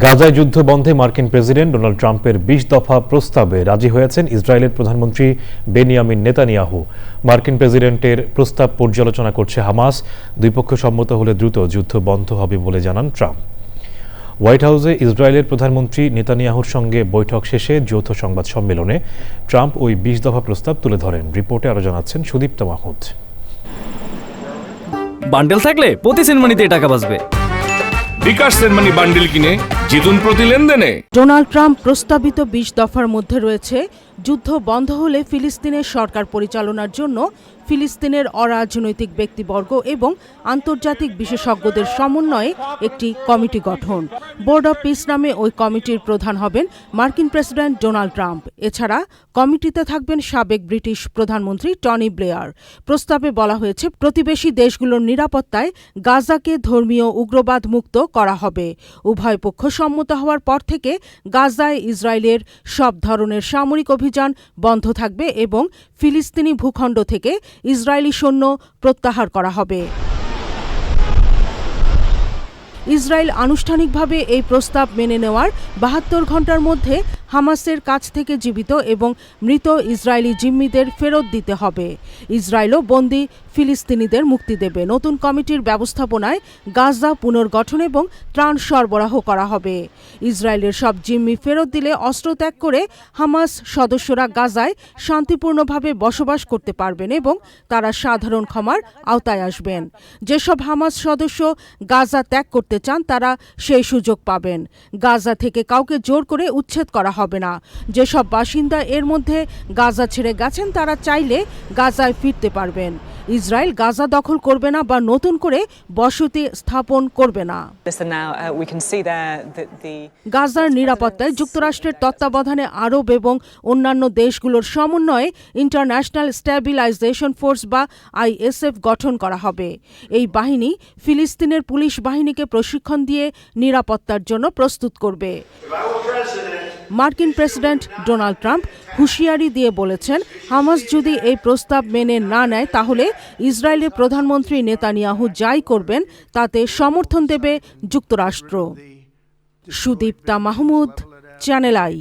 গাজায় যুদ্ধ বন্ধে মার্কিন প্রেসিডেন্ট ডোনাল্ড ট্রাম্পের বিশ দফা প্রস্তাবে রাজি হয়েছেন ইসরায়েলের প্রধানমন্ত্রী বেনিয়ামিন নেতানিয়াহু। মার্কিন প্রেসিডেন্টের প্রস্তাব পর্যালোচনা করছে হামাস। দুই পক্ষ সম্মত হলে দ্রুত যুদ্ধ বন্ধ হবে বলে জানান ট্রাম্প। হোয়াইট হাউসে ইসরায়েলের প্রধানমন্ত্রী নেতানিয়াহুর সঙ্গে বৈঠক শেষে যৌথ সংবাদ সম্মেলনে ট্রাম্প ওই বিশ দফা প্রস্তাব তুলে ধরেন, রিপোর্টে আরও জানাচ্ছেন সুদীপ্ত মাহমুদ। বান্ডেল থাকলে প্রতি সেনমানিতে টাকা বাঁচবে। বিকাশ সেনমানি বান্ডিল কিনে জিতুন প্রতি লেনদেনে। ডোনাল্ড ট্রাম্প প্রস্তাবিত বিশ দফার মধ্যে রয়েছে যুদ্ধ বন্ধ হলে ফিলিস্তিনের সরকার পরিচালনার জন্য ফিলিস্তিনের অরাজনৈতিক ব্যক্তিবর্গ এবং আন্তর্জাতিক বিশেষজ্ঞদের সমন্বয়ে একটি কমিটি গঠন। বোর্ড অব পিস নামে ওই কমিটির প্রধান হবেন মার্কিন প্রেসিডেন্ট ডোনাল্ড ট্রাম্প। এছাড়া কমিটিতে থাকবেন সাবেক ব্রিটিশ প্রধানমন্ত্রী টনি ব্লেয়ার। প্রস্তাবে বলা হয়েছে, প্রতিবেশী দেশগুলোর নিরাপত্তায় গাজাকে ধর্মীয় উগ্রবাদ মুক্ত করা হবে। উভয় পক্ষ সম্মত হওয়ার পর থেকে গাজায় ইসরায়েলের সব ধরনের সামরিক অভিযান বন্ধ থাকবে এবং ফিলিস্তিনি ভূখণ্ড থেকে ইসরায়েলি সৈন্য প্রত্যাহার করা হবে। ইসরায়েল আনুষ্ঠানিকভাবে এই প্রস্তাব মেনে নেওয়ার বাহাত্তর ঘণ্টার মধ্যে হামাসের কাছ থেকে জীবিত এবং মৃত ইসরায়েলি জিম্মিদের ফেরত দিতে হবে। ইসরায়েলও বন্দি ফিলিস্তিনিদের মুক্তি দেবে। নতুন কমিটির ব্যবস্থাপনায় গাজা পুনর্গঠন এবং ত্রাণ সরবরাহ করা হবে। ইসরায়েলের সব জিম্মি ফেরত দিলে অস্ত্র ত্যাগ করে হামাস সদস্যরা গাজায় শান্তিপূর্ণভাবে বসবাস করতে পারবেন এবং তারা সাধারণ ক্ষমার আওতায় আসবেন। যেসব হামাস সদস্য গাজা ত্যাগ করতে চান, তারা সেই সুযোগ পাবেন। গাজা থেকে কাউকে জোর করে উচ্ছেদ করা হবে। না। যেসব বাসিন্দা এর মধ্যে গাজা ছেড়ে গেছেন তারা চাইলে গাজায় ফিরতে পারবেন। ইসরায়েল গাজা দখল করবে না বা নতুন করে বসতি স্থাপন করবে না। Uh, গাজার নিরাপত্তায় যুক্তরাষ্ট্রের তত্ত্বাবধানে আরব এবং অন্যান্য দেশগুলোর সমন্বয়ে ইন্টারন্যাশনাল স্ট্যাবিলাইজেশন ফোর্স বা আইএসএফ গঠন করা হবে। এই বাহিনী ফিলিস্তিনের পুলিশ বাহিনীকে প্রশিক্ষণ দিয়ে নিরাপত্তার জন্য প্রস্তুত করবে। মার্কিন প্রেসিডেন্ট ডোনাল্ড ট্রাম্প হুঁশিয়ারি দিয়ে বলেছেন, হামাস যদি এই প্রস্তাব মেনে না নেয়, তাহলে ইসরায়েলের প্রধানমন্ত্রী নেতানিয়াহু যাই করবেন, তাতে সমর্থন দেবে যুক্তরাষ্ট্র। Sudipta Mahmud, channel I.